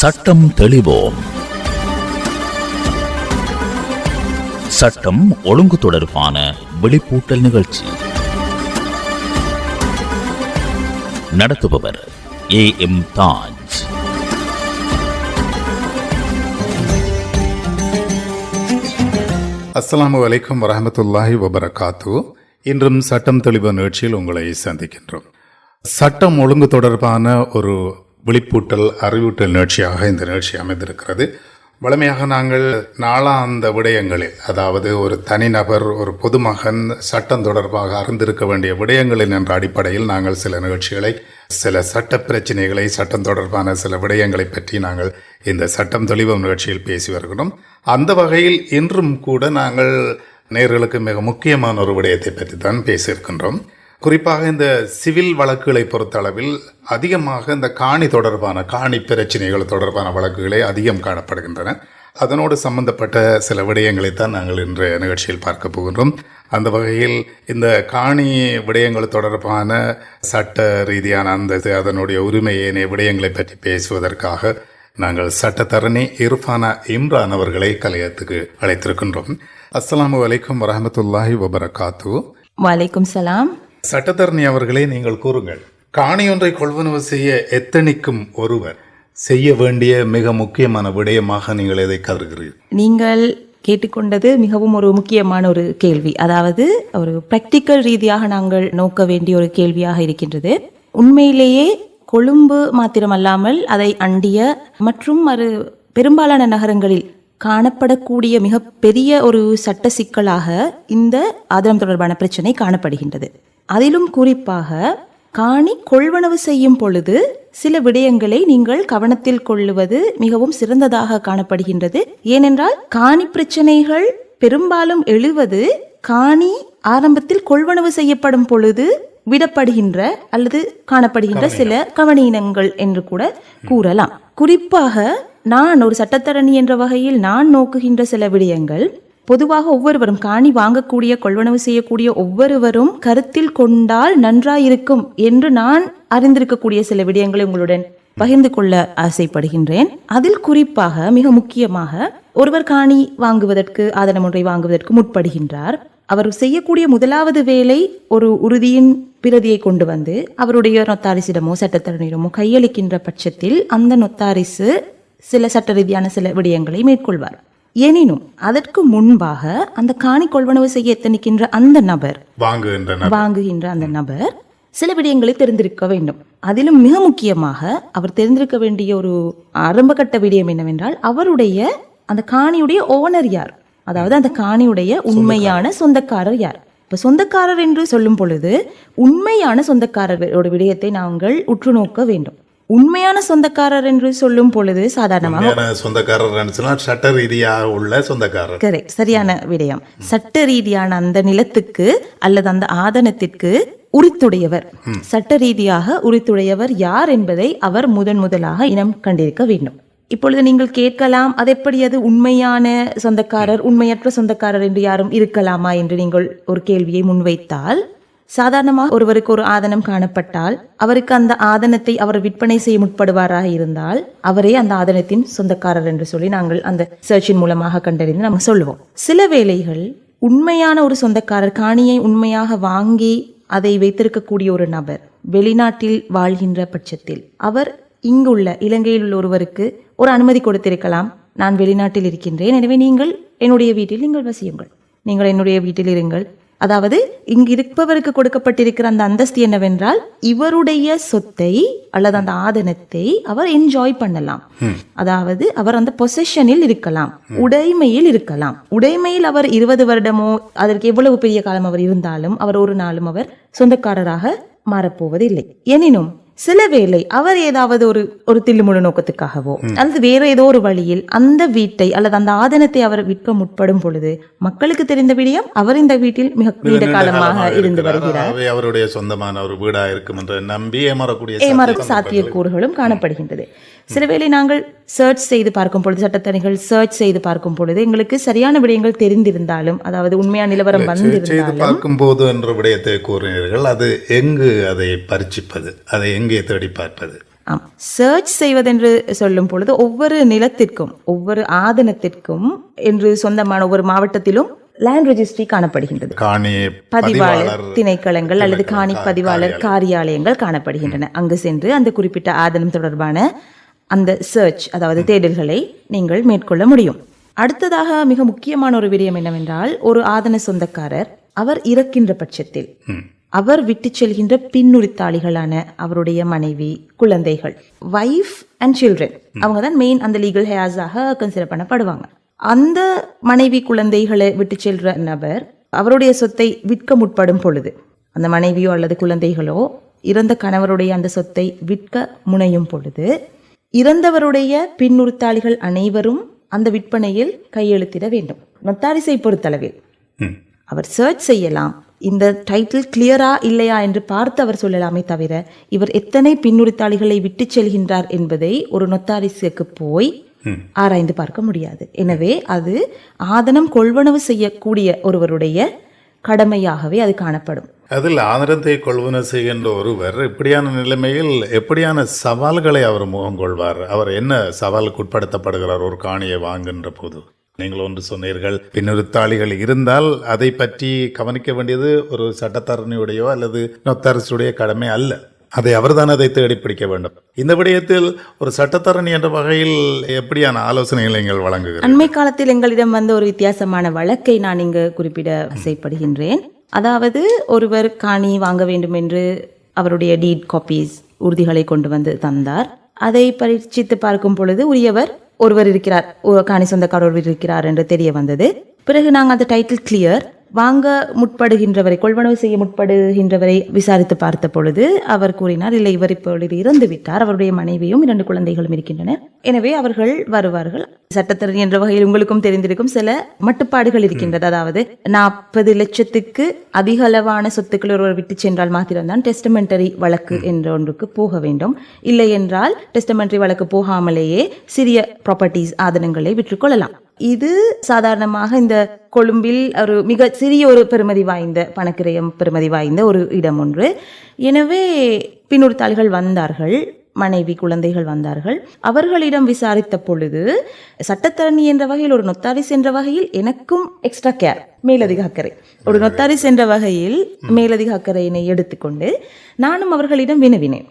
சட்டம் தெளிவோம். சட்டம் ஒழுங்கு தொடர்பான விழிப்பூட்டல் நிகழ்ச்சி. நடத்துபவர் ஏ எம் தாஜ். அஸ்லாம் வலைக்கம் வரமத்துல்லாஹி வபரகாத்து. இன்றும் சட்டம் தெளிவு நிகழ்ச்சியில் உங்களை சந்திக்கின்றோம். சட்டம் ஒழுங்கு தொடர்பான ஒரு விழிப்பூட்டல் அறிவூட்டல் நிகழ்ச்சியாக இந்த நிகழ்ச்சி அமைந்திருக்கிறது. வழமையாக நாங்கள் நாளாந்த விடயங்களில் அதாவது ஒரு தனிநபர் ஒரு பொதுமகன் சட்டம் தொடர்பாக அறிந்திருக்க வேண்டிய விடயங்களின் என்ற அடிப்படையில் நாங்கள் சில நிகழ்ச்சிகளை சில சட்ட பிரச்சனைகளை சட்டம் தொடர்பான சில விடயங்களை பற்றி நாங்கள் இந்த சட்டம் தெளிவம் நிகழ்ச்சியில் பேசி வருகிறோம். அந்த வகையில் இன்றும் கூட நாங்கள் நேர்களுக்கு மிக முக்கியமான ஒரு விடயத்தை பற்றி தான் பேசியிருக்கின்றோம். குறிப்பாக இந்த சிவில் வழக்குகளை பொறுத்தளவில் அதிகமாக இந்த காணி தொடர்பான காணி பிரச்சனைகள் தொடர்பான வழக்குகளே அதிகம் காணப்படுகின்றன. அதனோடு சம்பந்தப்பட்ட சில விடயங்களை தான் நாங்கள் இன்றைய நிகழ்ச்சியில் பார்க்க போகின்றோம். அந்த வகையில் இந்த காணி விடயங்கள் தொடர்பான சட்ட ரீதியான அந்த இது, அதனுடைய உரிமை ஏனைய விடயங்களை பற்றி பேசுவதற்காக நாங்கள் சட்டத்தரணி இர்ஃபானா இம்ரான் அவர்களை கலையத்துக்கு அழைத்திருக்கின்றோம். அஸ்ஸலாமு வலைக்கம் வரமத்துல்லாஹி வபரகாத்து வலைக்கும் சலாம். சட்டத்தரணி அவர்களே நீங்கள் கூறுங்கள். காணி ஒன்றை கொள்வனவு செய்ய எத்தனிக்கும் ஒருவர்? செய்ய வேண்டிய மிக முக்கியமான விடயமாக நீங்கள் எதை கருதுகிறீர்கள்? நீங்கள் கேட்டுக்கொண்டது மிகவும் ஒரு முக்கியமான ஒரு கேள்வி. அதாவது ஒரு பிராக்டிக்கல் ரீதியாக நாங்கள் நோக்க வேண்டிய ஒரு கேள்வியாக இருக்கின்றது. உண்மையிலேயே கொழும்பு மாத்திரமல்லாமல் அதை அண்டிய மற்றும் ஒரு பெரும்பாலான நகரங்களில் காணப்படக்கூடிய மிக பெரிய ஒரு சட்ட சிக்கலாக இந்த ஆதாரம் தொடர்பான பிரச்சனை காணப்படுகின்றது. அதிலும் குறிப்பாக காணி கொள்வனவு செய்யும் பொழுது சில விடயங்களை நீங்கள் கவனத்தில் கொள்ளுவது மிகவும் சிறந்ததாக காணப்படுகின்றது. ஏனென்றால் காணி பிரச்சனைகள் பெரும்பாலும் எழுவது காணி ஆரம்பத்தில் கொள்வனவு செய்யப்படும் பொழுது விடப்படுகின்ற அல்லது காணப்படுகின்ற சில கவனீனங்கள் என்று கூட கூறலாம். குறிப்பாக நான் ஒரு சட்டத்தரணி என்ற வகையில் நான் நோக்குகின்ற சில விடயங்கள் பொதுவாக ஒவ்வொருவரும் காணி வாங்கக்கூடிய கொள்வனவு செய்யக்கூடிய ஒவ்வொருவரும் கருத்தில் கொண்டால் நன்றாயிருக்கும் என்று நான் அறிந்திருக்கக்கூடிய சில விடயங்களை உங்களுடன் பகிர்ந்து கொள்ள ஆசைப்படுகின்றேன். அதில் குறிப்பாக மிக முக்கியமாக ஒருவர் காணி வாங்குவதற்கு ஆதனம் ஒன்றை வாங்குவதற்கு முற்படுகின்றார். அவர் செய்யக்கூடிய முதலாவது வேலை ஒரு உறுதியின் பிரதியை கொண்டு வந்து அவருடைய நொத்தாரிசிடமோ சட்டத்தரணிடமோ கையளிக்கின்ற பட்சத்தில் அந்த நொத்தாரிசு சில சட்ட ரீதியான சில விடயங்களை மேற்கொள்வார். எனினும் அதற்கு முன்பாக அந்த காணி கொள்வனவு செய்ய எத்தனிக்கின்ற அந்த நபர் வாங்குகின்ற அந்த நபர் சில விடயங்களை தெரிந்திருக்க வேண்டும். அதிலும் மிக முக்கியமாக அவர் தெரிந்திருக்க வேண்டிய ஒரு ஆரம்பகட்ட விடயம் என்னவென்றால் அவருடைய அந்த காணியுடைய ஓனர் யார்? அதாவது அந்த காணியுடைய உண்மையான சொந்தக்காரர் யார்? இப்ப சொந்தக்காரர் என்று சொல்லும் பொழுது உண்மையான சொந்தக்காரரோட விடயத்தை நாங்கள் உற்று நோக்க வேண்டும். உண்மையான சொந்தக்காரர் என்று சொல்லும் பொழுது சாதாரணமாக சொந்தக்காரர் சட்ட ரீதியாக உள்ள சொந்தக்காரர். கரெக்ட் சரியான விடயம். சட்ட ரீதியான அந்த நிலத்துக்கு அல்லது அந்த ஆதனத்திற்கு உரித்துடையவர். சட்ட ரீதியாக உரித்துடையவர் யார் என்பதை அவர் முதன் முதலாக இனம் கண்டிருக்க வேண்டும். இப்பொழுது நீங்கள் கேட்கலாம் அது எப்படி? அது உண்மையான சொந்தக்காரர் உண்மையற்ற சொந்தக்காரர் என்று யாரும் இருக்கலாமா? என்று நீங்கள் ஒரு கேள்வியை முன்வைத்தால் சாதாரணமாக ஒருவருக்கு ஒரு ஆதனம் காணப்பட்டால் அவருக்கு அந்த ஆதனத்தை அவர் விற்பனை செய்ய முற்படுவாராக இருந்தால் அவரே அந்த ஆதனத்தின் சொந்தக்காரர் என்று சொல்லி நாங்கள் அந்த சர்ச்சின் மூலமாக கண்டறிந்து நம்ம சொல்லுவோம். சில வேளைகள் உண்மையான ஒரு சொந்தக்காரர் காணியை உண்மையாக வாங்கி அதை வைத்திருக்கக்கூடிய ஒரு நபர் வெளிநாட்டில் வாழ்கின்ற பட்சத்தில் அவர் இங்குள்ள இலங்கையில் உள்ள ஒருவருக்கு ஒரு அனுமதி கொடுத்திருக்கலாம் நான் வெளிநாட்டில் இருக்கின்றேன் எனவே நீங்கள் என்னுடைய வீட்டில் நீங்கள் வசியுங்கள். நீங்கள் என்னுடைய வீட்டில் இருங்கள். அதாவது இங்கு இருப்பவருக்கு கொடுக்கப்பட்டிருக்கிற அந்த அந்தஸ்து என்னவென்றால் இவருடைய சொத்தை அல்லது அந்த ஆதனத்தை அவர் என்ஜாய் பண்ணலாம். அதாவது அவர் அந்த பொசஷனில் இருக்கலாம் உடைமையில் இருக்கலாம். உடைமையில் அவர் இருபது வருடமோ அதற்கு எவ்வளவு பெரிய காலம் அவர் இருந்தாலும் அவர் ஒரு நாளும் அவர் சொந்தக்காரராக மாறப்போவதில்லை. எனினும் சில வேளை அவர் ஏதாவது ஒரு ஒரு தில்லுமுழு நோக்கத்துக்காகவோ அல்லது வேற ஏதோ ஒரு வழியில் அந்த வீட்டை அல்லது அந்த ஆதனத்தை அவர் விற்க முற்படும் பொழுது மக்களுக்கு தெரிந்த விடயம் அவர் இந்த வீட்டில் மிக நீண்ட காலமாக இருந்து. வருகிறார். அவை அவருடைய சொந்தமான ஒரு வீடா இருக்கும் என்று நம்பி ஏமாறக்கூடிய ஏமாறும் சாத்தியக்கூறுகளும் காணப்படுகின்றது. சிலவேளை நாங்கள் சர்ச் செய்து பார்க்கும் பொழுது சட்டத்தணிகள் சர்ச் செய்து பார்க்கும் பொழுது எங்களுக்கு சரியான விடயங்கள் தெரிந்திருந்தாலும் அதாவது உண்மையான நிலவரம் வந்திருந்தாலும் பார்க்கும்போது என்ற விடயத்தை கூறினீர்கள் அது எங்கு அதை பரிசிப்பது அதை எங்கே தேடி பார்ப்பது? ஆம். சர்ச் செய்வதென்று சொல்லும் பொழுது ஒவ்வொரு நிலத்திற்கும் ஒவ்வொரு ஆதனத்திற்கும் என்று சொந்தமான ஒவ்வொரு மாவட்டத்திலும் லேண்ட் ரெஜிஸ்ட்ரி காணப்படுகின்றது. காணி பதிவாளர் பதிவாளர் திணைக்களங்கள் அல்லது காணி பதிவாளர் காரியாலயங்கள் காணப்படுகின்றன. அங்கு சென்று அந்த குறிப்பிட்ட ஆதனம் தொடர்பான அந்த சர்ச் அதாவது தேடல்களை நீங்கள் மேற்கொள்ள முடியும். அடுத்ததாக மிக முக்கியமான ஒரு விடயம் என்னவென்றால் ஒரு ஆதன சொந்தக்காரர் அவர் இறக்கின்ற பட்சத்தில் அவர் விட்டு செல்கின்ற பின்னுரித்தாளிகளான அவருடைய மனைவி குழந்தைகள் வைஃப் அண்ட் சில்ட்ரன் அவங்க தான் மெயின் அந்த லீகல் ஹேர்ஸாக கன்சிடர் பண்ணப்படுவாங்க. அந்த மனைவி குழந்தைகளை விட்டு செல்ற நபர் அவருடைய சொத்தை விற்க முற்படும் பொழுது அந்த மனைவியோ அல்லது குழந்தைகளோ இறந்த கணவருடைய அந்த சொத்தை விற்க முனையும் பொழுது இறந்தவருடைய பின்னுறுத்தாளிகள் அனைவரும் அந்த விற்பனையில் கையெழுத்திட வேண்டும். நொத்தாரிசை பொறுத்தளவில். அவர் சர்ச் செய்யலாம். இந்த டைட்டில் கிளியரா இல்லையா என்று பார்த்து அவர் சொல்லலாமே தவிர இவர் எத்தனை பின்னுரித்தாளிகளை விட்டு செல்கின்றார் என்பதை ஒரு நொத்தாரிசுக்கு போய் ஆராய்ந்து பார்க்க முடியாது. எனவே அது ஆதனம் கொள்வனவு செய்யக்கூடிய ஒருவருடைய கடமையாகவே அது காணப்படும். அதில் ஆதரத்தை கொள்வன செய்கின்ற ஒருவர் இப்படியான நிலைமையில் எப்படியான சவால்களை அவர் முகம் கொள்வார்? அவர் என்ன சவாலுக்கு உட்படுத்தப்படுகிறார்? ஒரு காணியை வாங்குகின்ற போது. நீங்கள் ஒன்று சொன்னீர்கள் பின்னிறுத்தாளிகள் இருந்தால் அதை பற்றி கவனிக்க வேண்டியது ஒரு சட்டத்தரணியுடையோ அல்லது நொத்தரசுடைய கடமை அல்ல. அதை அவர்தான் அதை தேடி பிடிக்க வேண்டும். இந்த விடயத்தில் ஒரு சட்டத்தரணி என்ற வகையில் எப்படியான ஆலோசனைகளை நீங்கள் வழங்குகிறீர்கள்? அண்மை காலத்தில் எங்களிடம் வந்த ஒரு வித்தியாசமான வழக்கை நான் இங்கு குறிப்பிட ஆசைப்படுகின்றேன் அதாவது ஒருவர் காணி வாங்க வேண்டும் என்று அவருடைய டீட் காப்பீஸ் உறுதிகளை கொண்டு வந்து தந்தார். அதை பரீட்சித்து பார்க்கும் பொழுது உரியவர் ஒருவர் இருக்கிறார் காணி சொந்தக்காரர் இருக்கிறார் என்று தெரிய வந்தது. பிறகு நாங்கள் அந்த டைட்டில் கிளியர் வாங்க முற்படுகின்றவரை கொள்வனவு செய்ய முற்படுகின்றவரை விசாரித்து பார்த்த பொழுது அவர் கூறினார் இல்லை இவர் இப்பொழுது இறந்து விட்டார். அவருடைய மனைவியும் இரண்டு குழந்தைகளும் இருக்கின்றனர் எனவே அவர்கள் வருவார்கள். சட்டத்தரணி என்ற வகையில் உங்களுக்கும் தெரிந்திருக்கும் சில மட்டுப்பாடுகள் இருக்கின்றது. அதாவது நாற்பது லட்சத்துக்கு அதிக அளவான சொத்துக்கள் ஒருவர் விட்டு சென்றால் மாத்திரம்தான் டெஸ்டமெண்டரி வழக்கு என்ற ஒன்றுக்கு போக வேண்டும். இல்லை என்றால் டெஸ்டமெண்டரி வழக்கு போகாமலேயே சிறிய ப்ராப்பர்ட்டிஸ் ஆதனங்களை விற்றுக்கொள்ளலாம் இது சாதாரணமாக இந்த கொழும்பில் ஒரு மிக சிறிய ஒரு பெருமதி வாய்ந்த பணக்கிரயம் பெருமதி வாய்ந்த ஒரு இடம் ஒன்று. எனவே பின்னுறுத்தாளிகள் வந்தார்கள் மனைவி குழந்தைகள் வந்தார்கள். அவர்களிடம் விசாரித்த பொழுது சட்டத்தரணி என்ற வகையில் ஒரு நொத்தாரிஸ் என்ற வகையில் எனக்கும் எக்ஸ்ட்ரா கேர் மேலதிக அக்கறை. ஒரு நொத்தாரிஸ் என்ற வகையில் மேலதிக அக்கறையினை எடுத்துக்கொண்டு நானும் அவர்களிடம் வினவினேன்.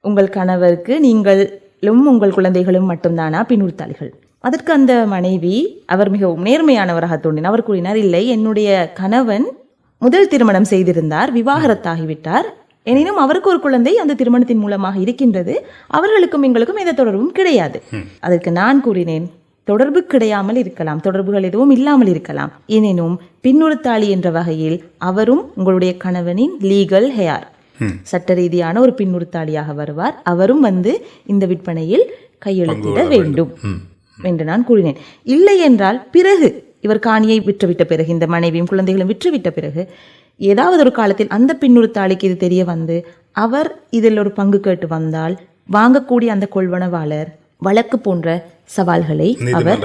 உங்கள் கணவருக்கு நீங்களும் உங்கள் குழந்தைகளும் மட்டும்தானா? பின்னுறுத்தாளிகள். அதற்கு அந்த மனைவி அவர் மிகவும் நேர்மையானவராக தோன்றினார். அவர் கூறினார் இல்லை என்னுடைய கணவன் முதல் திருமணம் செய்திருந்தார் விவாகரத்தாகிவிட்டார். எனினும் அவருக்கு ஒரு குழந்தை அந்த திருமணத்தின் மூலமாக இருக்கின்றது. அவர்களுக்கும் எங்களுக்கும் எந்த தொடர்பும் கிடையாது. அதற்கு நான் கூறினேன் தொடர்பு கிடையாமல் இருக்கலாம். தொடர்புகள் எதுவும் இல்லாமல் இருக்கலாம். எனினும் பின்னுறுத்தாளி என்ற வகையில் அவரும் உங்களுடைய கணவனின் லீகல் ஹேயார் சட்ட ரீதியான ஒரு பின்னுறுத்தாளியாக வருவார். அவரும் வந்து இந்த விற்பனையில் கையெழுத்திட வேண்டும். என்று நான் கூறினேன். இல்லை என்றால் பிறகு இவர் காணியை விற்றுவிட்ட பிறகு இந்த மனைவியும் குழந்தைகளும் விற்றுவிட்ட பிறகு ஏதாவது ஒரு காலத்தில் அந்த பின்னுறுத்தாளிக்கு இது தெரிய வந்து அவர் இதில் ஒரு பங்கு கேட்டு வந்தால் வாங்கக்கூடிய அந்த கொள்வனவாளர் வழக்கு போன்ற சவால்களை அவர்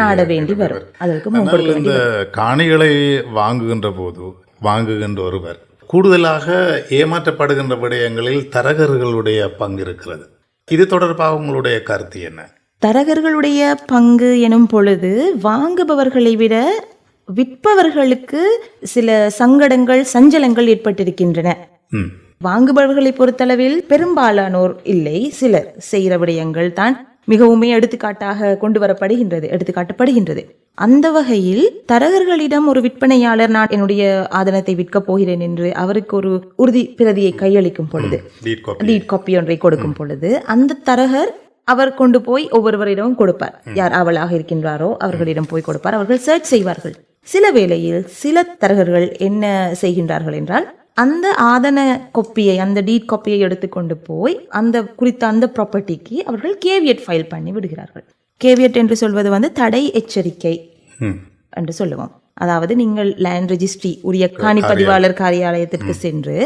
நாட வேண்டி வரும். அதற்கு இந்த காணிகளை வாங்குகின்ற போது வாங்குகின்ற ஒருவர் கூடுதலாக ஏமாற்றப்படுகின்ற விடயங்களில் தரகர்களுடைய பங்கு இருக்கிறது. இது தொடர்பாக உங்களுடைய கருத்து என்ன? தரகர்களுடைய பங்கு எனும் பொழுது வாங்குபவர்களை விட விற்பவர்களுக்கு சில சங்கடங்கள் சஞ்சலங்கள் ஏற்பட்டிருக்கின்றன. வாங்குபவர்களை பொறுத்தளவில் பெரும்பாலானோர் இல்லை. சிலர் செய்கிற விடயங்கள் தான் மிகவுமே எடுத்துக்காட்டாக கொண்டு வரப்படுகின்றது எடுத்துக்காட்டப்படுகின்றது. அந்த வகையில் தரகர்களிடம் ஒரு விற்பனையாளர் நான் என்னுடைய ஆதனத்தை விற்கப் போகிறேன் என்று அவருக்கு ஒரு உறுதி பிரதியை கையளிக்கும் பொழுது டீட் காப்பி ஒன்றை கொடுக்கும் பொழுது அந்த தரகர் அவர் கொண்டு போய் ஒவ்வொருவரிடமும் கொடுப்பார். யார் அவளாக இருக்கின்றாரோ அவர்களிடம் போய் கொடுப்பார். அவர்கள் சர்ச் செய்வார்கள். சில வேளையில் சில தரகர்கள் என்ன செய்கின்றார்கள் என்றால் அந்த ஆதன கொப்பியை அந்த டீட் காப்பியை எடுத்துக்கொண்டு போய் அந்த குறித்த அந்த ப்ராப்பர்ட்டிக்கு அவர்கள் கேவியட் ஃபைல் பண்ணி விடுகிறார்கள். கேவியட் என்று சொல்வது வந்து தடை எச்சரிக்கை என்று சொல்லுவோம். அதாவது நீங்கள் லேண்ட் ரெஜிஸ்ட்ரி உரிய காணி பதிவாளர் காரியாலயத்திற்கு சென்று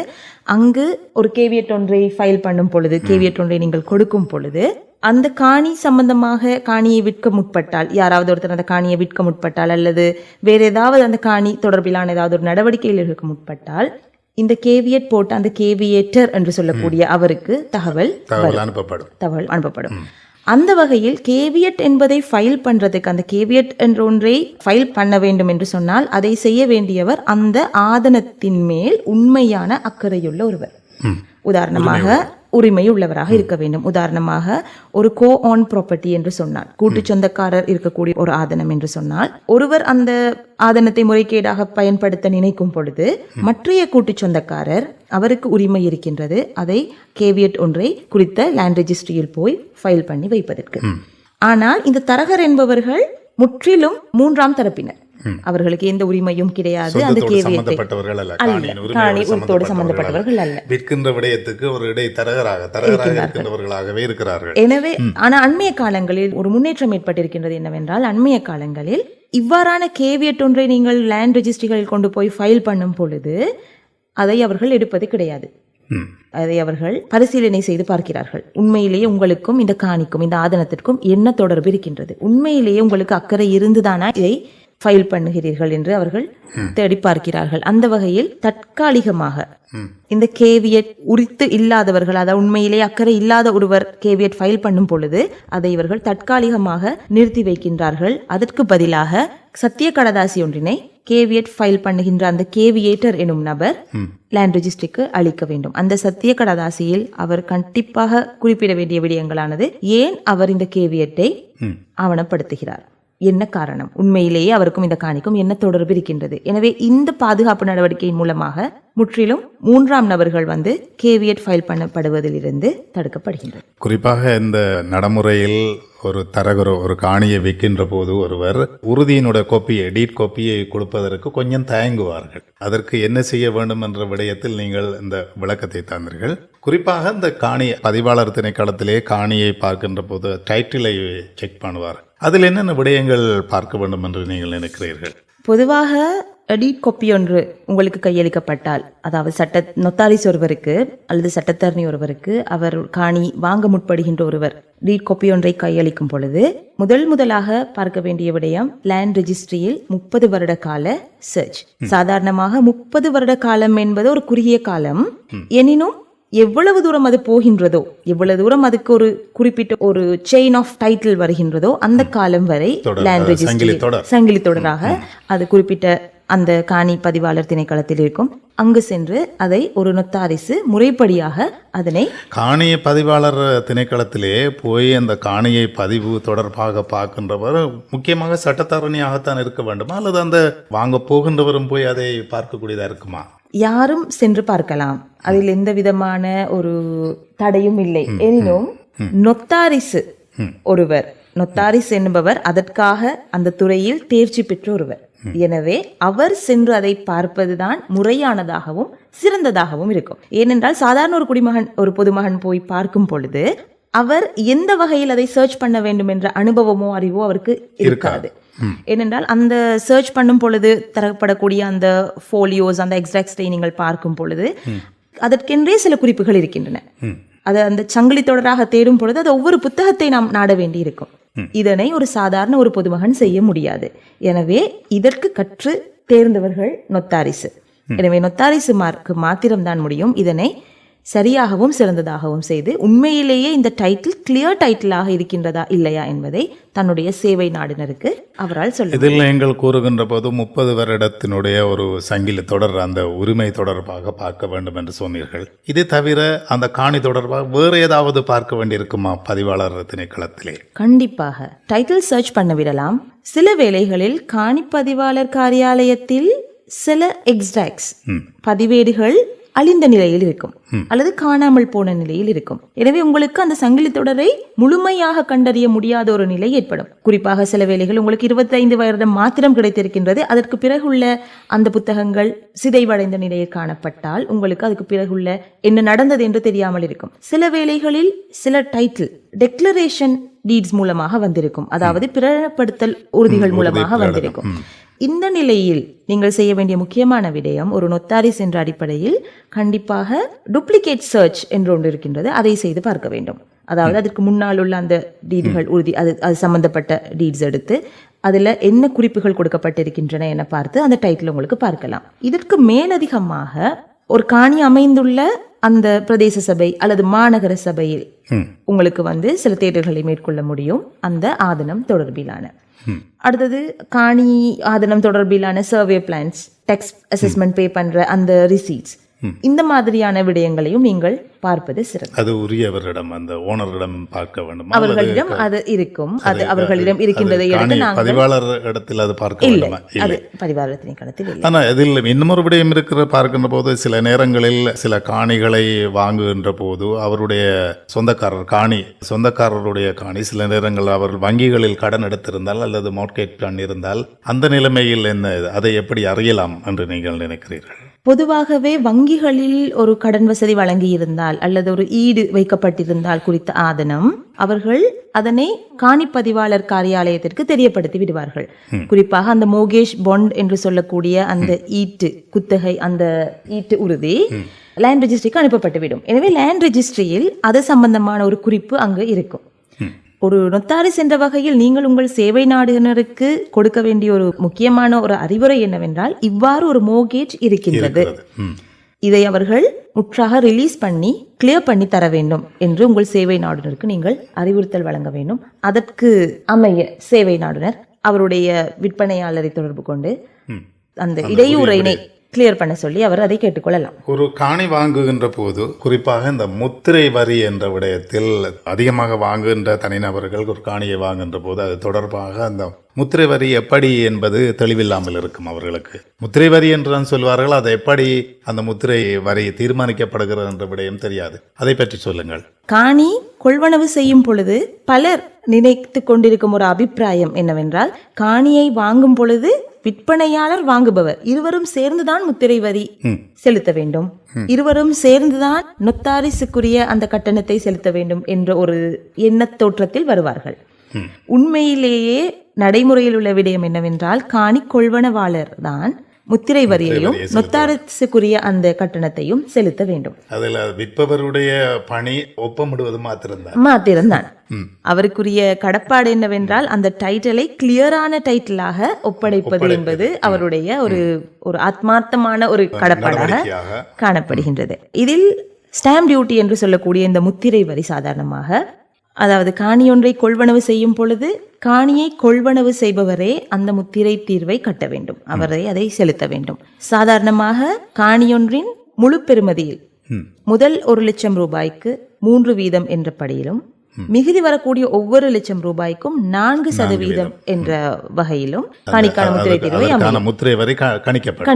அங்கு ஒரு கேவியட் ஒன்றை ஃபைல் பண்ணும் பொழுது கேவியட் ஒன்றை நீங்கள் கொடுக்கும் பொழுது அந்த காணி சம்பந்தமாக காணியை விற்க முற்பட்டால் யாராவது ஒருத்தர் அந்த காணியை விற்க முற்பட்டால் அல்லது வேற ஏதாவது அந்த காணி தொடர்பிலான ஏதாவது ஒரு நடவடிக்கையில் இருக்க முற்பட்டால் இந்த கேவியட் போட்ட அந்த கேவியேட்டர் என்று சொல்லக்கூடிய அவருக்கு தகவல் தகவல் அனுப்பப்படும். தகவல் அனுப்பப்படும். அந்த வகையில் கேவியட் என்பதை ஃபைல் பண்றதுக்கு அந்த கேவியட் என்ற ஒன்றை ஃபைல் பண்ண வேண்டும் என்று சொன்னால் அதை செய்ய வேண்டியவர் அந்த ஆதனத்தின் மேல் உண்மையான அக்கறையுள்ள ஒருவர். உதாரணமாக உரிமை உள்ளவராக இருக்க வேண்டும். உதாரணமாக ஒரு கோ ஆன் ப்ராப்பர்ட்டி என்று சொன்னால் கூட்டு சொந்தக்காரர் இருக்கக்கூடிய ஒரு ஆதனம் என்று சொன்னால் ஒருவர் அந்த ஆதனத்தை முறைகேடாக பயன்படுத்த நினைக்கும் பொழுது மற்றைய கூட்டு சொந்தக்காரர் அவருக்கு உரிமை இருக்கின்றது. அதை கேவியட் ஒன்றை குறித்த லேண்ட் ரெஜிஸ்ட்ரியில் போய் ஃபைல் பண்ணி வைப்பதற்கு. ஆனால் இந்த தரகர் என்பவர்கள் முற்றிலும் மூன்றாம் தரப்பினர். அவர்களுக்கு எந்த உரிமையும் கிடையாது. அந்த சம்பந்தப்பட்டவர்கள் அல்ல. அல்ல. காணியின் காணி உரிமையோடு உரித்தோடு சம்பந்தப்பட்டவர்கள் அல்ல. விற்கின்ற விடயத்துக்கு ஒரு இடைத்தரகராக தரகராக இருக்கின்றவர்களாகவே இருக்கிறார்கள். எனவே ஆனா அண்மைய காலங்களில் ஒரு முன்னேற்றம் ஏற்பட்டிருக்கின்றது என்னவென்றால் அண்மைய காலங்களில் இவ்வாறான கேவியட் ஒன்றை நீங்கள் லேண்ட் ரெஜிஸ்ட்ரிகளில் கொண்டு போய் ஃபைல் பண்ணும் பொழுது அதை அவர்கள் எடுப்பது கிடையாது. அதை அவர்கள் பரிசீலனை செய்து பார்க்கிறார்கள். உண்மையிலேயே உங்களுக்கும் இந்த காணிக்கும் இந்த ஆதனத்திற்கும் என்ன தொடர்பு இருக்கின்றது? உண்மையிலேயே உங்களுக்கு அக்கறை இருந்துதானா? இதை ஃபைல் பண்ணுகிறீர்கள் என்று அவர்கள் தேடி பார்க்கிறார்கள். அந்த வகையில் தற்காலிகமாக இந்த கேவியட் உரித்து இல்லாதவர்கள் அதாவது உண்மையிலே அக்கறை இல்லாத ஒருவர் கேவியட் ஃபைல் பண்ணும் பொழுது அதை இவர்கள் தற்காலிகமாக நிறுத்தி வைக்கின்றார்கள். அதற்கு பதிலாக சத்திய கடதாசி ஒன்றினை கேவியட் ஃபைல் பண்ணுகின்ற அந்த கேவியேட்டர் எனும் நபர் லேண்ட் ரெஜிஸ்ட்ரிக்கு அளிக்க வேண்டும். அந்த சத்திய கடதாசியில் அவர் கண்டிப்பாக குறிப்பிட வேண்டிய விடயங்களானது ஏன் அவர் இந்த கேவியட்டை ஆவணப்படுத்துகிறார் என்ன காரணம்? உண்மையிலேயே அவருக்கும் இந்த காணிக்கும் என்ன தொடர்பு இருக்கின்றது? எனவே இந்த பாதுகாப்பு நடவடிக்கையின் மூலமாக முற்றிலும் மூன்றாம் நபர்கள் வந்து கேவியட் ஃபைல் பண்ணப்படுவதிலிருந்து தடுக்கப்படுகின்றது குறிப்பாக இந்த நடைமுறையில் ஒரு தரகர் ஒரு காணியை விற்கின்ற போது ஒருவர் உறுதியினுடைய கோப்பியை டீட் கோப்பியை கொடுப்பதற்கு கொஞ்சம் தயங்குவார்கள். அதற்கு என்ன செய்ய வேண்டும் என்ற விடயத்தில் நீங்கள் இந்த விளக்கத்தை தந்தீர்கள். குறிப்பாக இந்த காணி பதிவாளர் திணைக்களத்திலே காணியை பார்க்கின்ற போது டைட்டிலை செக் பண்ணுவார். அதில் என்னென்ன விடயங்கள் பார்க்க வேண்டும் என்று நீங்கள் நினைக்கிறீர்கள்? பொதுவாக எடிட் கொப்பி ஒன்று உங்களுக்கு கையளிக்கப்பட்டால் அதாவது சட்ட நொத்தாரிஸ் ஒருவருக்கு அல்லது சட்டத்தரணி ஒருவருக்கு அவர் காணி வாங்க முற்படுகின்ற ஒருவர் டீட் கொப்பி ஒன்றை கையளிக்கும் பொழுது முதல் முதலாக பார்க்க வேண்டிய விடயம் லேண்ட் ரெஜிஸ்ட்ரியில் முப்பது வருட கால சர்ச் சாதாரணமாக முப்பது வருட காலம் என்பது ஒரு குறுகிய காலம். எனினும் எவ்வளவு தூரம் அது போகின்றதோ எவ்வளவு தூரம் அதுக்கு ஒரு குறிப்பிட்ட ஒரு செயின் ஆஃப் டைட்டில் வருகின்றதோ அந்த காலம் வரை லேண்ட் ரெஜிஸ்ட்ரி. சங்கிலி தொடராக அது குறிப்பிட்ட அந்த காணி பதிவாளர் திணைக்களத்தில் இருக்கும். அங்கு சென்று அதை ஒரு நொத்தாரிசு முறைப்படியாக அதனை காணிய பதிவாளர் திணைக்களத்திலே போய் அந்த காணியை பதிவு தொடர்பாக பார்க்கின்றவர் முக்கியமாக சட்டத்தரணியாகத்தான் இருக்க வேண்டுமா? அல்லது அந்த வாங்க போகின்றவரும் போய் அதை பார்க்கக்கூடியதா இருக்குமா? யாரும் சென்று பார்க்கலாம். அதில் எந்த விதமான ஒரு தடையும் இல்லை. எனினும் நொத்தாரிசு ஒருவர் நொத்தாரிஸ் என்பவர் அதற்காக அந்த துறையில் தேர்ச்சி பெற்ற ஒருவர். எனவே அவர் சென்று அதை பார்ப்பதுதான் முறையானதாகவும் சிறந்ததாகவும் இருக்கும். ஏனென்றால் சாதாரண ஒரு குடிமகன் ஒரு பொதுமகன் போய் பார்க்கும் பொழுது அவர் எந்த வகையில் அதை சர்ச் பண்ண வேண்டும் என்ற அனுபவமோ அறிவோ அவருக்கு இருக்காது. ஏனென்றால் அந்த சர்ச் பண்ணும் பொழுது தரப்படக்கூடிய அந்த ஃபோலியோஸ் அந்த எக்ஸாக்ட்ஸை நீங்கள் பார்க்கும் பொழுது அதற்கென்றே சில குறிப்புகள் இருக்கின்றன. அது அந்த சங்கிலி தொடராக தேடும் பொழுது அது ஒவ்வொரு புத்தகத்தை நாம் நாட வேண்டி இருக்கும் இதனை ஒரு சாதாரண ஒரு பொதுமகன் செய்ய முடியாது. எனவே இதற்கு கற்று தேர்ந்தவர்கள் நொத்தாரிசு. எனவே நொத்தாரிசு மார்க்கு மாத்திரம்தான் முடியும். இதனை சரியாகவும் சிறந்ததாகவும் செய்து உண்மையிலேயே இந்த டைட்டில் கிளியர் டைட்டிலாக இருக்கின்றதா இல்லையா என்பதை தன்னுடைய சேவை நாடினருக்கு அவரால் சொல்ல இதில் நீங்கள் கூறுகின்ற போது முப்பது வருடத்தினுடைய ஒரு சங்கிலி தொடர் அந்த உரிமை தொடர்பாக பார்க்க வேண்டும் என்று சொன்னீர்கள். இது தவிர அந்த காணி தொடர்பாக வேறு ஏதாவது பார்க்க வேண்டியிருக்குமா பதிவாளர் திணைக்களத்திலே? கண்டிப்பாக. டைட்டில் சர்ச் பண்ண விடலாம். சில வேளைகளில் காணிப்பதிவாளர் காரியாலயத்தில் சில எக்ஸ்ட்ராக்ட்ஸ் பதிவேடுகள் அழிந்த நிலையில் இருக்கும். அல்லது காணாமல் போன நிலையில் இருக்கும். எனவே உங்களுக்கு அந்த சங்கிலி தொடரை முழுமையாக கண்டறிய முடியாத ஒரு நிலை ஏற்படும். குறிப்பாக சில வேளைகள் உங்களுக்கு இருபத்தைந்து வருடம் மாத்திரம் கிடைத்திருக்கின்றது. அதற்கு பிறகுள்ள அந்த புத்தகங்கள் சிதைவடைந்த நிலையில் காணப்பட்டால் உங்களுக்கு அதுக்கு பிறகுள்ள என்ன நடந்தது என்று தெரியாமல் இருக்கும். சில வேளைகளில் சில டைட்டில் டெக்ளரேஷன் டீட்ஸ் மூலமாக வந்திருக்கும். அதாவது பிறப்படுத்தல் உறுதிகள் மூலமாக வந்திருக்கும். இந்த நிலையில் நீங்கள் செய்ய வேண்டிய முக்கியமான விடயம் ஒரு நொத்தாரிஸ் என்ற அடிப்படையில் கண்டிப்பாக டூப்ளிகேட் சர்ச் என்று ஒன்று இருக்கின்றது. அதை செய்து பார்க்க வேண்டும். அதாவது அதற்கு முன்னால் உள்ள அந்த டீடுகள் உறுதி அது அது சம்பந்தப்பட்ட டீட்ஸ் எடுத்து அதில் என்ன குறிப்புகள் கொடுக்கப்பட்டிருக்கின்றன என பார்த்து அந்த டைட்டில் உங்களுக்கு பார்க்கலாம். இதற்கு மேலதிகமாக ஒரு காணி அமைந்துள்ள அந்த பிரதேச சபை அல்லது மாநகர சபையில் உங்களுக்கு வந்து சில தேடல்களை மேற்கொள்ள முடியும். அந்த ஆதனம் தொடர்பிலான. அடுத்தது காணி ஆதனம் தொடர்பிலான survey plans tax assessment pay பண்ணுற அந்த ரிசீட்ஸ் இந்த மாதிரியான விடயங்களையும் நீங்கள் பார்ப்பது சிறப்பு. அது உரியவரிடம் அந்த ஓனரிடம் பார்க்க வேண்டும்? அவர்களிடம் அது இருக்கும். அது அவர்களிடம் இருக்கின்றதை பதிவாளர் இடத்தில் அது பார்க்க வேண்டுமா? அது பதிவாளர் திணைக்களத்தில் இல்லை. ஆனா இதில் இன்னொரு விடயம் இருக்கிற பார்க்கின்ற போது சில நேரங்களில் சில காணிகளை வாங்குகின்ற போது அவருடைய சொந்தக்காரர் காணி சொந்தக்காரருடைய காணி சில நேரங்கள் அவர் வங்கிகளில் கடன் எடுத்திருந்தால் அல்லது மோட்கேட் பண்ணியிருந்தால் அந்த நிலைமையில் என்ன? அதை எப்படி அறியலாம் என்று நீங்கள் நினைக்கிறீர்கள்? பொதுவாகவே வங்கிகளில் ஒரு கடன் வசதி வழங்கியிருந்தால் அல்லது ஒரு ஈடு வைக்கப்பட்டிருந்தால் குறித்த ஆதனம் அவர்கள் அதனை காணிப்பதிவாளர் காரியாலயத்திற்கு தெரியப்படுத்தி விடுவார்கள். குறிப்பாக அந்த மோகேஷ் பாண்ட் என்று சொல்லக்கூடிய அந்த ஈட்டு குத்தகை அந்த ஈட்டு உறுதி லேண்ட் ரெஜிஸ்ட்ரிக்கு அனுப்பப்பட்டுவிடும். எனவே லேண்ட் ரெஜிஸ்ட்ரியில் அது சம்பந்தமான ஒரு குறிப்பு அங்கு இருக்கும். ஒரு நொத்தாரிஸ் என்ற வகையில் நீங்கள் உங்கள் சேவை நாடுனருக்கு கொடுக்க வேண்டிய ஒரு முக்கியமான ஒரு அறிவுரை என்னவென்றால் இவ்வாறு ஒரு மோகேஜ் இருக்கின்றது. இதை அவர்கள் முற்றாக ரிலீஸ் பண்ணி கிளியர் பண்ணி தர வேண்டும் என்று உங்கள் சேவை நாடுனருக்கு நீங்கள் அறிவுறுத்தல் வழங்க வேண்டும். அதற்கு அமைய சேவை நாடுனர். அவருடைய விற்பனையாளரை தொடர்பு கொண்டு அந்த இடையூறினை கிளியர் பண்ண சொல்லி அவர் அதை கேட்டுக்கொள்ளலாம். ஒரு காணி வாங்குகின்ற போது குறிப்பாக இந்த முத்திரை வரி என்ற விடயத்தில் அதிகமாக வாங்குகின்ற தனிநபர்கள் ஒரு காணியை வாங்குகின்ற போது அது தொடர்பாக அந்த முத்திரை வரி எப்படி என்பது தெளிவில்லாமல் இருக்கும் அவர்களுக்கு. முத்திரை வரி என்று சொல்வார்கள் அது எப்படி அந்த முத்திரை வரி தீர்மானிக்கப்படுகிறது என்ற விடயம் தெரியாது. அதை பற்றி சொல்லுங்கள். காணி கொள்வனவு செய்யும் பொழுது பலர் நினைத்து கொண்டிருக்கும் ஒரு அபிப்பிராயம் என்னவென்றால் காணியை வாங்கும் பொழுது விற்பனையாளர் வாங்குபவர். இருவரும் சேர்ந்துதான் முத்திரை வரி செலுத்த வேண்டும். இருவரும் சேர்ந்துதான் நொத்தாரிசுக்குரிய அந்த கட்டணத்தை செலுத்த வேண்டும் என்ற ஒரு எண்ணத் தோற்றத்தில் வருவார்கள். உண்மையிலேயே நடைமுறையில் உள்ள விடயம் என்னவென்றால் காணி கொள்வனவாளர் தான் முத்திரை வரியையும் நொத்தாரிசுக்குரிய அந்த கட்டணத்தையும் செலுத்த வேண்டும். அதில் விற்பவருடைய பணி ஒப்பமிடுவது மாத்திரம்தான். மாத்திரம்தான். அவருக்குரிய கடப்பாடு என்னவென்றால் அந்த டைட்டிலை கிளியரான டைட்டிலாக ஒப்படைப்பது என்பது அவருடைய ஒரு ஒரு ஆத்மார்த்தமான ஒரு கடப்பாடாக காணப்படுகின்றது. இதில் ஸ்டாம்ப் டியூட்டி என்று சொல்லக்கூடிய இந்த முத்திரை வரி சாதாரணமாக அதாவது காணியொன்றை கொள்வனவு செய்யும் பொழுது காணியை கொள்வனவு செய்பவரே அந்த முத்திரை தீர்வை கட்ட வேண்டும். அவரை அதை செலுத்த வேண்டும். சாதாரணமாக காணியொன்றின் முழு பெறுமதியில் முதல் ஒரு லட்சம் ரூபாய்க்கு மூன்று வீதம் என்ற படியிலும் மிகுதி வரக்கூடிய ஒவ்வொரு லட்சம் ரூபாய்க்கும் நான்கு சதவீதம் என்ற வகையிலும் காணிக்கான முத்திரை தீர்வை கணிக்கப்படும்.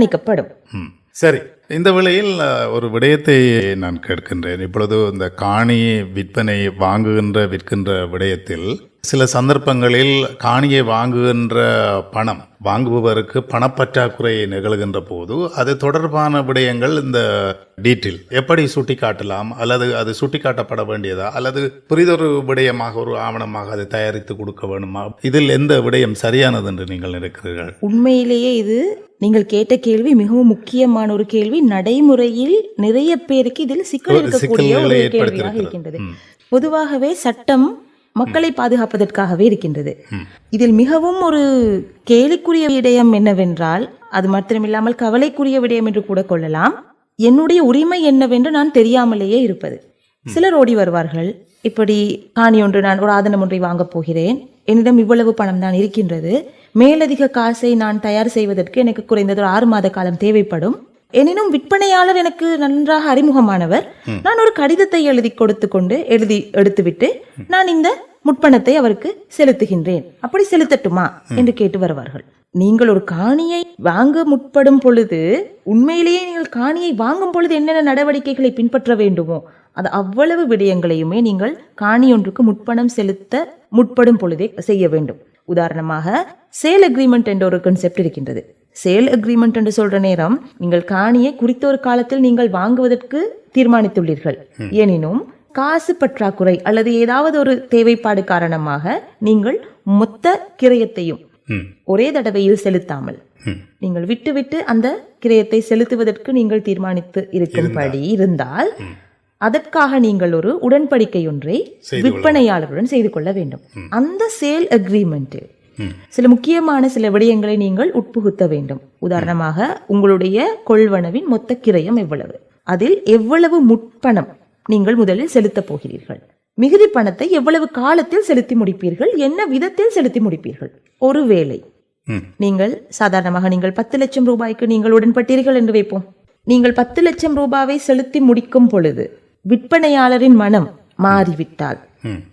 சரி. இந்த வேளையில் ஒரு விடயத்தை நான் கேட்கின்றேன். இப்பொழுது இந்த காணி விற்பனை வாங்குகின்ற விற்கின்ற விடயத்தில் சில சந்தர்ப்பங்களில் காணியை வாங்குகின்ற பணம் வாங்குபவருக்கு பணப்பற்றாக்குறை நிகழ்கின்ற போது அது தொடர்பான விடயங்கள் இந்த டீட்டில் எப்படி சுட்டிக்காட்டலாம் அல்லது அது சுட்டிக்காட்டப்பட வேண்டியதா? அல்லது புரிதொரு விடயமாக ஒரு ஆவணமாக அதை தயாரித்து கொடுக்க வேணுமா? இதில் எந்த விடயம் சரியானது என்று நீங்கள் நினைக்கிறீர்கள்? உண்மையிலேயே இது நீங்கள் கேட்ட கேள்வி மிகவும் முக்கியமான ஒரு கேள்வி. நடைமுறையில் நிறைய பேருக்கு இதில் சிக்கல் இருக்கக்கூடிய ஒரு சிக்கல்களை கேள்வியாக ஏற்படுத்தியிருக்கிறது. இருக்கின்றது. பொதுவாகவே சட்டம் மக்களை பாதுகாப்பதற்காகவே இருக்கின்றது. இதில் மிகவும் ஒரு கேலிக்குரிய விடயம் என்னவென்றால் அது மாத்திரமில்லாமல் கவலைக்குரிய விடயம் என்று கூட கொள்ளலாம். என்னுடைய உரிமை என்னவென்று நான் தெரியாமலேயே இருப்பது. சிலர் ஓடி வருவார்கள். இப்படி காணி ஒன்று நான் ஒரு ஆதனம் ஒன்றை வாங்கப் போகிறேன். என்னிடம் இவ்வளவு பணம் தான் இருக்கின்றது. மேலதிக காசை நான் தயார் செய்வதற்கு எனக்கு குறைந்தது ஒரு ஆறு மாத காலம் தேவைப்படும். எனினும் விற்பனையாளர் எனக்கு நன்றாக அறிமுகமானவர். நான் ஒரு கடிதத்தை எழுதி கொடுத்து கொண்டு எழுதி எடுத்துவிட்டு நான் இந்த முற்பணத்தை அவருக்கு செலுத்துகின்றேன். அப்படி செலுத்தட்டுமா? என்று கேட்டு வருவார்கள். நீங்கள் ஒரு காணியை வாங்க முற்படும் பொழுது உண்மையிலேயே நீங்கள் காணியை வாங்கும் பொழுது என்னென்ன நடவடிக்கைகளை பின்பற்ற வேண்டுமோ அது அவ்வளவு விடயங்களையுமே நீங்கள் காணி ஒன்றுக்கு முற்பணம் செலுத்த முற்படும் பொழுதே செய்ய வேண்டும். உதாரணமாக சேல் அக்ரிமெண்ட் என்ற ஒரு கான்செப்ட் இருக்கின்றது. சேல் அக்ரிமெண்ட் என்று சொல்ற நேரம் நீங்கள் காணியை குறித்த ஒரு காலத்தில் நீங்கள் வாங்குவதற்கு தீர்மானித்துள்ளீர்கள். எனினும் காசு பற்றாக்குறை அல்லது ஏதாவது ஒரு தேவைப்பாடு காரணமாக நீங்கள் மொத்த கிரயத்தையும். ஒரே தடவையில் செலுத்தாமல் நீங்கள் விட்டு விட்டு அந்த கிரயத்தை செலுத்துவதற்கு நீங்கள் தீர்மானித்து இருக்கும்படி இருந்தால். அதற்காக நீங்கள் ஒரு உடன்படிக்கை ஒன்றை விற்பனையாளருடன் செய்து கொள்ள வேண்டும். அந்த சேல் அக்ரிமெண்ட் சில முக்கியமான சில விடயங்களை நீங்கள் உட்புகுத்த வேண்டும். உதாரணமாக உங்களுடைய கொள்வனவின் மொத்த கிரயம் எவ்வளவு? அதில் எவ்வளவு முற்பணம் நீங்கள் முதலில் செலுத்தப் போகிறீர்கள்? மிகுதி பணத்தை எவ்வளவு காலத்தில் செலுத்தி முடிப்பீர்கள்? என்ன விதத்தில் செலுத்தி முடிப்பீர்கள்? ஒருவேளை. நீங்கள் சாதாரணமாக நீங்கள் பத்து லட்சம் ரூபாய்க்கு நீங்கள் உடன்பட்டீர்கள் என்று வைப்போம். நீங்கள் பத்து லட்சம் ரூபாவை செலுத்தி முடிக்கும் பொழுது விற்பனையாளரின் மனம் மாறிவிட்டால்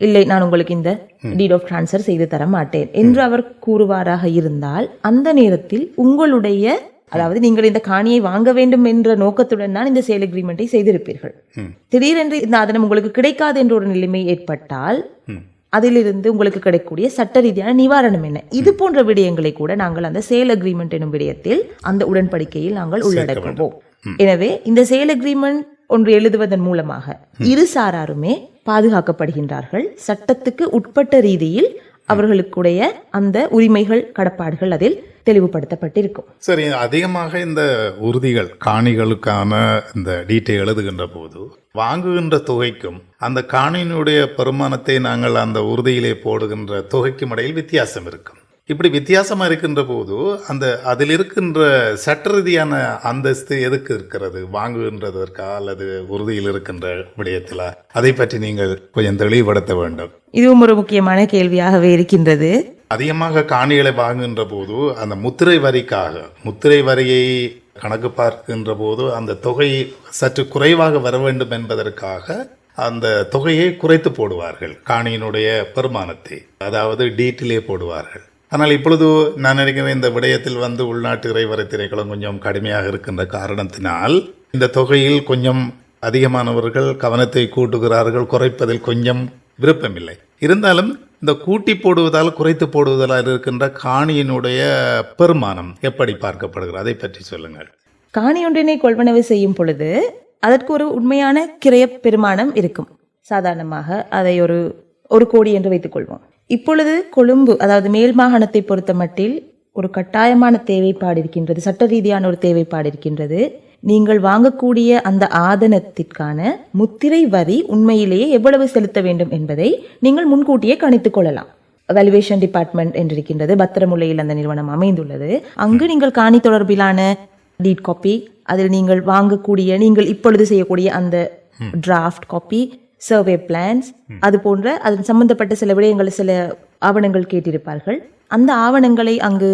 இல்லை நான் உங்களுக்கு இந்த டீட் ஆஃப் ட்ரான்ஸ்ஃபர் செய்து தர மாட்டேன் என்று அவர் கூறுவாராக இருந்தால் அந்த நேரத்தில் உங்களுடைய அதாவது நீங்கள் இந்த காணியை வாங்க வேண்டும் என்ற நோக்கத்துடன் தான் இந்த சேல் அக்ரிமெண்ட்டை செய்திருப்பீர்கள். திடீரென்று இந்த ஆதனம் உங்களுக்கு கிடைக்காது என்ற ஒரு நிலைமை ஏற்பட்டால் அதிலிருந்து உங்களுக்கு கிடைக்கக்கூடிய சட்ட ரீதியான நிவாரணம் என்ன? இது போன்ற விடயங்களை கூட நாங்கள் அந்த சேல் அக்ரிமெண்ட் எனும் விடயத்தில் அந்த உடன்படிக்கையில் நாங்கள் உள்ளடக்குவோம். எனவே இந்த சேல் அக்ரிமெண்ட் ஒன்று எழுதுவதன் மூலமாக. இரு சாராருமே பாதுகாக்கப்படுகின்றார்கள். சட்டத்துக்கு உட்பட்ட ரீதியில் அவர்களுக்குடைய அந்த உரிமைகள் கடப்பாடுகள் அதில் தெளிவுபடுத்தப்பட்டிருக்கும். சரி அதிகமாக இந்த உறுதிகள் காணிகளுக்கான இந்த டீட்டெயில் எழுதுகின்ற போது வாங்குகின்ற தொகைக்கும் அந்த காணியினுடைய பெருமானத்தை நாங்கள் அந்த உறுதியிலே போடுகின்ற தொகைக்கும் இடையில் வித்தியாசம் இருக்கும். இப்படி வித்தியாசமா இருக்கின்ற போது அந்த அதில் இருக்கின்ற சட்ட ரீதியான அந்தஸ்து எதுக்கு இருக்கிறது? வாங்குகின்றதற்கா அல்லது உறுதியில் இருக்கின்ற விடயத்திலா? அதை பற்றி நீங்கள் கொஞ்சம் தெளிவுபடுத்த வேண்டும். இதுவும் ஒரு முக்கியமான கேள்வியாகவே இருக்கின்றது. அதிகமாக காணிகளை வாங்குகின்ற போது அந்த முத்திரை வரிக்காக முத்திரை வரியை கணக்கு பார்க்கின்ற போது அந்த தொகை சற்று குறைவாக வர வேண்டும் என்பதற்காக அந்த தொகையை குறைத்து போடுவார்கள். காணியினுடைய பெருமானத்தை அதாவது டீட்டிலே போடுவார்கள். ஆனால் இப்பொழுது நான் நினைக்கிறேன் இந்த விடயத்தில் வந்து உள்நாட்டு இறைவரை திரைக்களம் கொஞ்சம் கடுமையாக இருக்கின்ற காரணத்தினால் இந்த தொகையில் கொஞ்சம் அதிகமானவர்கள் கவனத்தை கூட்டுகிறார்கள் குறைப்பதில் கொஞ்சம் விருப்பமில்லை. இருந்தாலும் இந்த கூட்டி போடுவதால் குறைத்து போடுவதால் இருக்கின்ற காணியினுடைய பெருமானம் எப்படி பார்க்கப்படுகிறது? அதை பற்றி சொல்லுங்கள். காணி ஒன்றினை கொள்வனவு செய்யும் பொழுது அதற்கு ஒரு உண்மையான கிரைய பெருமானம் இருக்கும். சாதாரணமாக அதை ஒரு ஒரு கோடி என்று வைத்துக்கொள்வோம் இப்பொழுது கொழும்பு அதாவது மேல் மாகாணத்தை பொறுத்த மட்டில் ஒரு கட்டாயமான தேவைப்பாடு இருக்கின்றது சட்ட ரீதியான ஒரு தேவைப்பாடு இருக்கின்றது. நீங்கள் வாங்கக்கூடிய அந்த ஆதனத்திற்கான முத்திரை வரி உண்மையிலேயே எவ்வளவு செலுத்த வேண்டும் என்பதை நீங்கள் முன்கூட்டியே கணித்துக் கொள்ளலாம். வேல்யூவேஷன் டிபார்ட்மெண்ட் என்றிருக்கின்றது பத்திரமுல்லையில் அந்த நிறுவனம் அமைந்துள்ளது. அங்கு நீங்கள் காணி தொடர்பிலான டீட் காப்பி அதில் நீங்கள் வாங்கக்கூடிய நீங்கள் இப்பொழுது செய்யக்கூடிய அந்த டிராஃப்ட் காப்பி சர்வே பிளான்ஸ் அது போன்ற அதன் சம்பந்தப்பட்ட சில விடயங்கள் சில ஆவணங்கள் கேட்டிருப்பார்கள். அந்த ஆவணங்களை அங்கு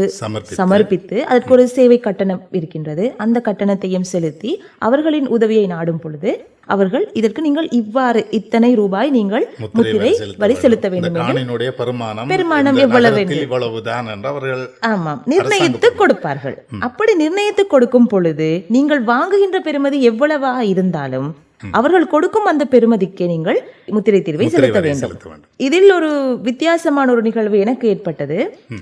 சமர்ப்பித்து. அதற்கு ஒரு சேவை கட்டணம் இருக்கின்றது. அந்த கட்டணத்தையும் செலுத்தி அவர்களின் உதவியை நாடும் பொழுது அவர்கள் இதற்கு நீங்கள் இவ்வாறு இத்தனை ரூபாய் நீங்கள் முத்திரை வரி செலுத்த வேண்டும். பெருமானம் பெருமானம் எவ்வளவு இவ்வளவுதான் என்று அவர்கள் ஆமாம். நிர்ணயித்து கொடுப்பார்கள். அப்படி நிர்ணயித்து கொடுக்கும் பொழுது நீங்கள் வாங்குகின்ற பெறுமதி எவ்வளவாக இருந்தாலும் அவர்கள் கொடுக்கும் அந்த பெறுமதிக்கு நீங்கள் முத்திரை தீர்வை செலுத்த வேண்டும். இதில் ஒரு வித்தியாசமான ஒரு நிகழ்வு எனக்கு ஏற்பட்டது.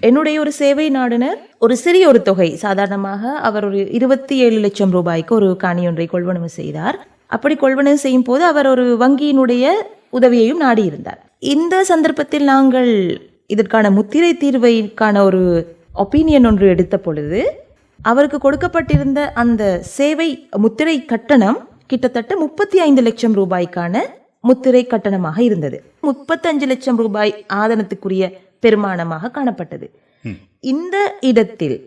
என்னுடைய ஒரு சேவை நாடுனர் ஒரு சிறிய ஒரு தொகை சாதாரணமாக அவர் ஒரு இருபத்தி ஏழு லட்சம் ரூபாய்க்கு ஒரு காணி ஒன்றை கொள்வனவு செய்தார். அப்படி கொள்வனவு செய்யும் போது அவர் ஒரு வங்கியினுடைய உதவியையும் நாடியிருந்தார் இந்த சந்தர்ப்பத்தில் நாங்கள் இதற்கான முத்திரை தீர்வைக்கான ஒரு ஒப்பீனியன் ஒன்று எடுத்த பொழுது அவருக்கு கொடுக்கப்பட்டிருந்த அந்த சேவை முத்திரை கட்டணம் கிட்டத்தட்ட முப்பத்தி ஐந்து லட்சம் ரூபாய்க்கான முத்திரை கட்டணமாக இருந்தது. முப்பத்தஞ்சு லட்சம் ரூபாய் ஆதனத்துக்குரிய பெருமானமாக காணப்பட்டது. இந்த இடத்தில்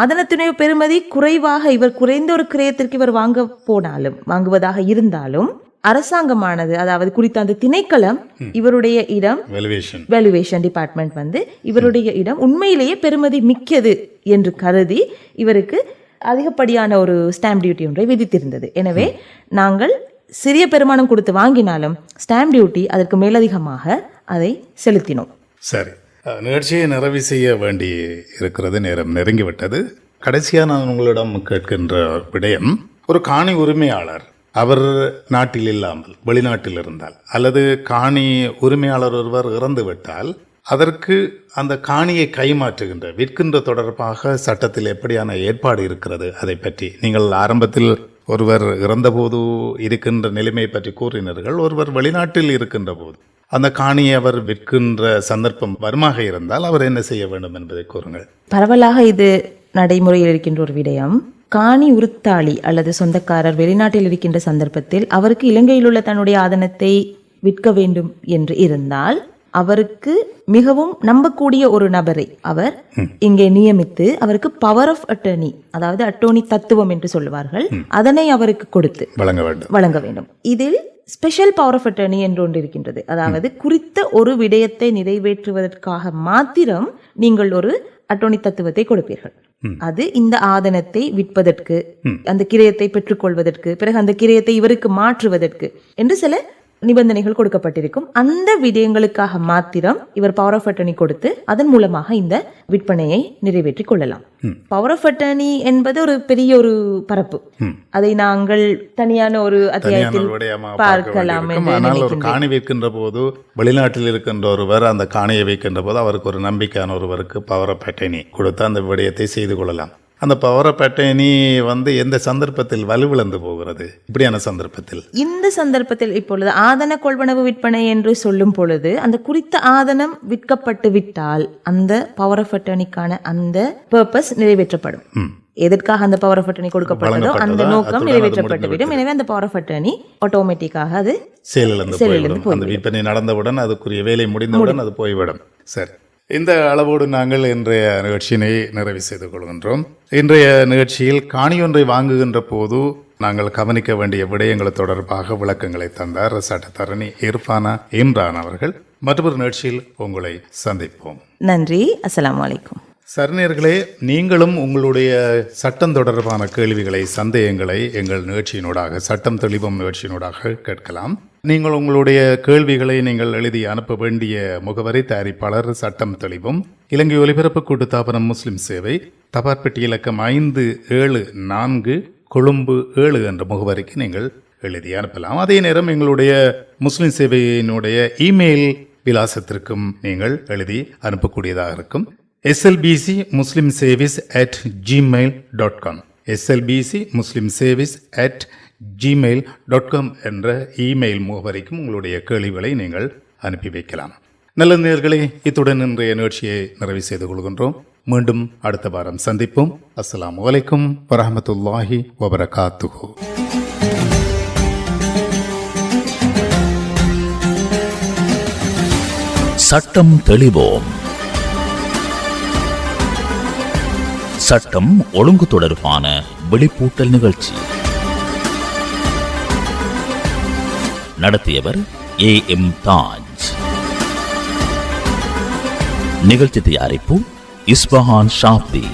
ஆதனத்தினுடைய பெருமதி குறைவாக இவர் குறைந்த ஒரு கிரயத்திற்கு இவர் வாங்க போனாலும் வாங்குவதாக இருந்தாலும் அரசாங்கமானது அதாவது குறித்த அந்த திணைக்களம் இவருடைய இடம் வேல்யூவேஷன் டிபார்ட்மெண்ட் வந்து இவருடைய இடம் உண்மையிலேயே பெருமதி மிக்கது என்று கருதி இவருக்கு அதிகப்படியான ஒரு ஸ்டாம்ப் டியூட்டி ஒன்றை விதித்திருந்தது. எனவே நாங்கள் சிறிய பெருமானம் கொடுத்து வாங்கினாலும் ஸ்டாம்ப் டியூட்டி அதற்கு மேலதிகமாக அதை செலுத்தினோம். சரி. நிகழ்ச்சியை நிறைவு செய்ய வேண்டி இருக்கிறது நேரம் நெருங்கிவிட்டது. கடைசியாக நான் உங்களிடம் கேட்கின்ற விடயம் ஒரு காணி உரிமையாளர் அவர் நாட்டில் இல்லாமல் வெளிநாட்டில் இருந்தால் அல்லது காணி உரிமையாளர் ஒருவர் இறந்து விட்டால் அதற்கு அந்த காணியை கைமாற்றுகின்ற விற்கின்ற தொடர்பாக சட்டத்தில் எப்படியான ஏற்பாடு இருக்கிறது அதை பற்றி நீங்கள் ஆரம்பத்தில் ஒருவர் இறந்தபோது இருக்கின்ற நிலைமை பற்றி கூறினீர்கள் ஒருவர் வெளிநாட்டில் இருக்கின்ற போது. அந்த காணியை அவர் விற்கின்ற சந்தர்ப்பம் வருமாக இருந்தால் அவர் என்ன செய்ய வேண்டும் என்பதை கூறுங்கள். பரவலாக இது நடைமுறையில் இருக்கின்ற ஒரு விடயம். காணி உருத்தாளி அல்லது சொந்தக்காரர் வெளிநாட்டில் இருக்கின்ற சந்தர்ப்பத்தில் அவருக்கு இலங்கையில் உள்ள தன்னுடைய ஆதனத்தை விற்க வேண்டும் என்று இருந்தால் அவருக்கு மிகவும் நம்பக்கூடிய ஒரு நபரை அவர் இங்கே நியமித்து அவருக்கு பவர் ஆஃப் அட்டர்னி அதாவது அட்டோனி தத்துவம் என்று சொல்லுவார்கள் அதனை அவருக்கு கொடுத்து வழங்க வேண்டும். வழங்க வேண்டும். இதில் ஸ்பெஷல் பவர் ஆஃப் அட்டர்னி என்று ஒன்று இருக்கின்றது. அதாவது குறித்த ஒரு விடயத்தை நிறைவேற்றுவதற்காக மாத்திரம் நீங்கள் ஒரு அட்டோனி தத்துவத்தை கொடுப்பீர்கள். அது இந்த ஆதனத்தை விற்பதற்கு அந்த கிரயத்தை பெற்றுக்கொள்வதற்கு பிறகு அந்த கிரயத்தை இவருக்கு மாற்றுவதற்கு என்று சில நிபந்தனைகள் கொடுக்கப்பட்டிருக்கும். அந்த விடயங்களுக்காக மாத்திரம் இவர் பவர் ஆஃப் அட்டர்னி கொடுத்து அதன் மூலமாக இந்த விற்பனையை நிறைவேற்றிக் கொள்ளலாம். பவர் ஆஃப் அட்டர்னி என்பது ஒரு பெரிய ஒரு பரப்பு. அதை நாங்கள் தனியான ஒரு அத்தியாயத்தில் பார்க்கலாம் ஆனால் ஒரு. காணி விற்கின்ற போது வெளிநாட்டில் இருக்கின்ற ஒருவர் அந்த காணியை வைக்கின்ற போது அவருக்கு ஒரு நம்பிக்கையான ஒருவருக்கு பவர பேட்டனி கொடுத்து அந்த விடயத்தை செய்து கொள்ளலாம். அந்த பவர பேட்டனி வந்து எந்த சந்தர்ப்பத்தில் வலுவிழந்து போகிறது? இப்படியான சந்தர்ப்பத்தில். இந்த சந்தர்ப்பத்தில் இப்பொழுது ஆதன கொள்வனவு விற்பனை என்று சொல்லும் பொழுது அந்த குறித்த ஆதனம் விற்கப்பட்டு விட்டால் அந்த பவர் ஆஃப் அட்டர்னிக்கான அந்த பர்பஸ் நிறைவேற்றப்படும். எதற்காக அந்த பவர் ஆஃப் அட்டர்னி கொடுக்கப்பட்டதோ அந்த நோக்கம் அத்துடன் அது நிறைவேற்றப்பட்டு விடும் எனவே அந்த பவர் ஆஃப் அட்டர்னி ஆட்டோமேட்டிக்காக அது செயலிழந்து போய்விடும். அந்த விற்பனை நடந்தவுடன் அதுக்குரிய வேலை முடிந்தவுடன் அது போய்விடும். சரி. இந்த அளவோடு நாங்கள் இன்றைய நிகழ்ச்சியினை நிறைவு செய்து கொள்கின்றோம். இன்றைய நிகழ்ச்சியில் காணி ஒன்றை வாங்குகின்ற போது நாங்கள் கவனிக்க வேண்டிய விடயங்கள் தொடர்பாக விளக்கங்களை தந்தார் சட்டத்தரணி இர்ஃபானா இம்ரான் அவர்கள். மற்றொரு நிகழ்ச்சியில் உங்களை சந்திப்போம். நன்றி. அஸ்ஸலாமு அலைக்கும். சரணர்களே நீங்களும் உங்களுடைய சட்டம் தொடர்பான கேள்விகளை சந்தேகங்களை எங்கள் நிகழ்ச்சியினூடாக சட்டம் தெளிவும் நிகழ்ச்சியினூடாக கேட்கலாம். நீங்கள் உங்களுடைய கேள்விகளை நீங்கள் எழுதி அனுப்ப வேண்டிய முகவரி தயாரிப்பாளர் சட்டம் தெளிவும். இலங்கை ஒலிபரப்பு கூட்டுத்தாபனம் முஸ்லிம் சேவை தபார்பெட்டி இலக்கம் ஐந்து ஏழு நான்கு கொழும்பு ஏழு என்ற முகவரிக்கு நீங்கள் எழுதி அனுப்பலாம். அதே நேரம் எங்களுடைய முஸ்லிம் சேவையினுடைய இமெயில் விலாசத்திற்கும் நீங்கள் எழுதி அனுப்பக்கூடியதாக இருக்கும். SLPC Muslim சேவிஸ் at Gmail dot com SLPC Muslim சேவிஸ் at Gmail dot com என்ற இமெயில் முகவரிக்கும் உங்களுடைய கேள்விகளை நீங்கள் அனுப்பி வைக்கலாம். நல்ல நேர்களே இத்துடன் இன்றைய நிகழ்ச்சியை நிறைவு செய்து கொள்கின்றோம். மீண்டும் அடுத்த வாரம் சந்திப்போம். அஸ்லாம் அலைக்கும் வரமத்துல்லாஹி வபரகாத்துஹு. சட்டம் தெளிவோம். சட்டம் ஒழுங்கு தொடர்பான வெளிப்பூட்டல் நிகழ்ச்சி. நடத்தியவர் ஏ எம் தாஜ் நிகழ்ச்சி தயாரிப்பு இஸ்பஹான் ஷாப்தி